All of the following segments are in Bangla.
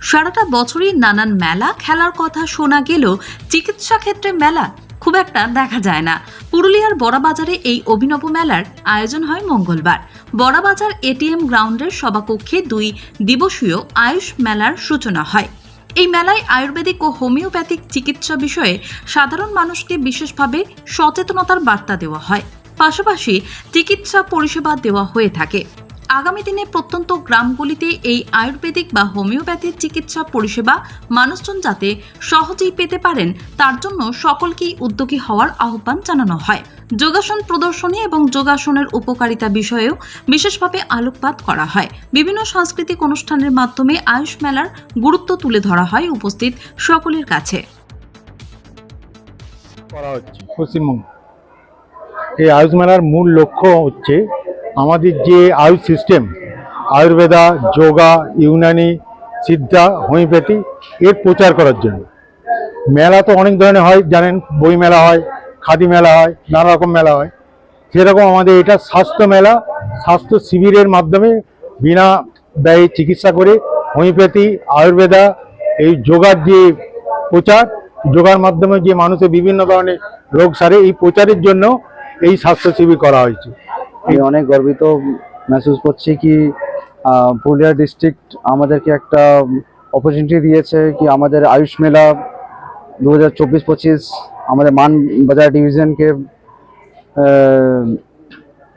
সারাটা বছরই নানান মেলা খেলার কথা শোনা গেলেও চিকিৎসা ক্ষেত্রে মেলা খুব একটা দেখা যায় না। পুরুলিয়ার বড়াবাজারে এই অভিনব মেলার আয়োজন হয় মঙ্গলবার। বড়াবাজার এটিএম গ্রাউন্ডের সভাকক্ষে দুই দিবসীয় আয়ুষ মেলার সূচনা হয়। এই মেলায় আয়ুর্বেদিক ও হোমিওপ্যাথিক চিকিৎসা বিষয়ে সাধারণ মানুষকে বিশেষভাবে সচেতনতার বার্তা দেওয়া হয়। পাশাপাশি চিকিৎসা পরিষেবা দেওয়া হয়ে থাকে। আগামী দিনে প্রত্যন্ত গ্রামগুলিতে এই আয়ুর্বেদিক বা হোমিওপ্যাথির চিকিৎসা পরিষেবা মানুষজন যাতে সহজেই পেতে পারেন, তার জন্য সকলকেই উদ্যোগী হওয়ার আহ্বান জানানো হয়। যোগাসন প্রদর্শনী এবং যোগাসনের উপকারিতা বিষয়েও বিশেষভাবে আলোকপাত করা হয়। বিভিন্ন সাংস্কৃতিক অনুষ্ঠানের মাধ্যমে আয়ুষ মেলার গুরুত্ব তুলে ধরা হয় উপস্থিত সকলের কাছে। এই আয়ুষ মেলার মূল লক্ষ্য হচ্ছে আমাদের যে আয়ুষ সিস্টেম আয়ুর্বেদা, যোগা, ইউনানি, সিদ্ধা, হোমিওপ্যাথি, এর প্রচার করার জন্য। মেলা তো অনেক ধরনের হয়, জানেন, বই মেলা হয়, খাদি মেলা হয়, নানা রকম মেলা হয়। সেরকম আমাদের এটা স্বাস্থ্য মেলা, স্বাস্থ্য শিবিরের মাধ্যমে বিনা ব্যয়ে চিকিৎসা করে হোমিওপ্যাথি, আয়ুর্বেদা, এই যোগার যে প্রচার, যোগার মাধ্যমে যে মানুষের বিভিন্ন ধরনের রোগ সারে, এই প্রচারের জন্য এই স্বাস্থ্য শিবির করা হয়েছে। আমি অনেক গর্বিত মেহসুস করছি কি পুরুলিয়া ডিস্ট্রিক্ট আমাদেরকে একটা অপরচুনিটি দিয়েছে কি আমাদের আয়ুষ মেলা দু হাজার চব্বিশ পঁচিশ আমাদের মান বাজার ডিভিশনকে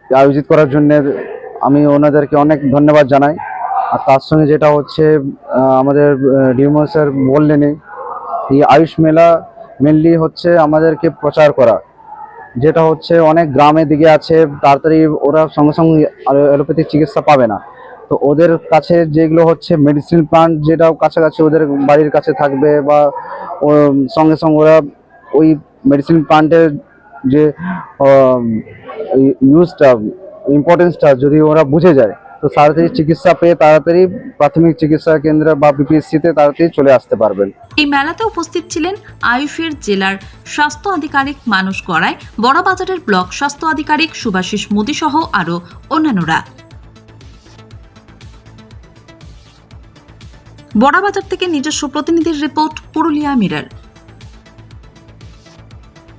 আয়োজিত করার জন্য আমি ওনাদেরকে অনেক ধন্যবাদ জানাই। আর তার সঙ্গে যেটা হচ্ছে আমাদের ডিউমো স্যার বললেনই এই আয়ুষ মেলা মেনলি হচ্ছে আমাদেরকে প্রচার করা। যেটা হচ্ছে অনেক গ্রামের দিকে আছে, তাড়াতাড়ি ওরা সঙ্গে সঙ্গে অ্যালোপ্যাথিক চিকিৎসা পাবে না। তো ওদের কাছে যেগুলো হচ্ছে মেডিসিন প্লান্ট যেটা কাছাকাছি ওদের বাড়ির কাছে থাকবে বা সঙ্গে সঙ্গে ওরা ওই মেডিসিন প্লান্টের যে ইউজটা ইম্পর্টেন্সটা যদি ওরা বুঝে যায়। তো তাড়াতাড়ি চিকিৎসা পেয়ে তাড়াতাড়ি প্রাথমিক চিকিৎসা কেন্দ্র বা বিপিএসসিতে তাড়াতাড়ি চলে আসতে পারবেন। এই মেলাতে উপস্থিত ছিলেন আয়ুষের জেলার স্বাস্থ্য আধিকারিক মানুষ গড়ায় বড়বাজারের ব্লক স্বাস্থ্য আধিকারিক সুভাষিস মোদী সহ আরও অন্যান্যরা। বড়াবাজার থেকে নিজস্ব প্রতিনিধির রিপোর্ট পুরুলিয়া মিরর।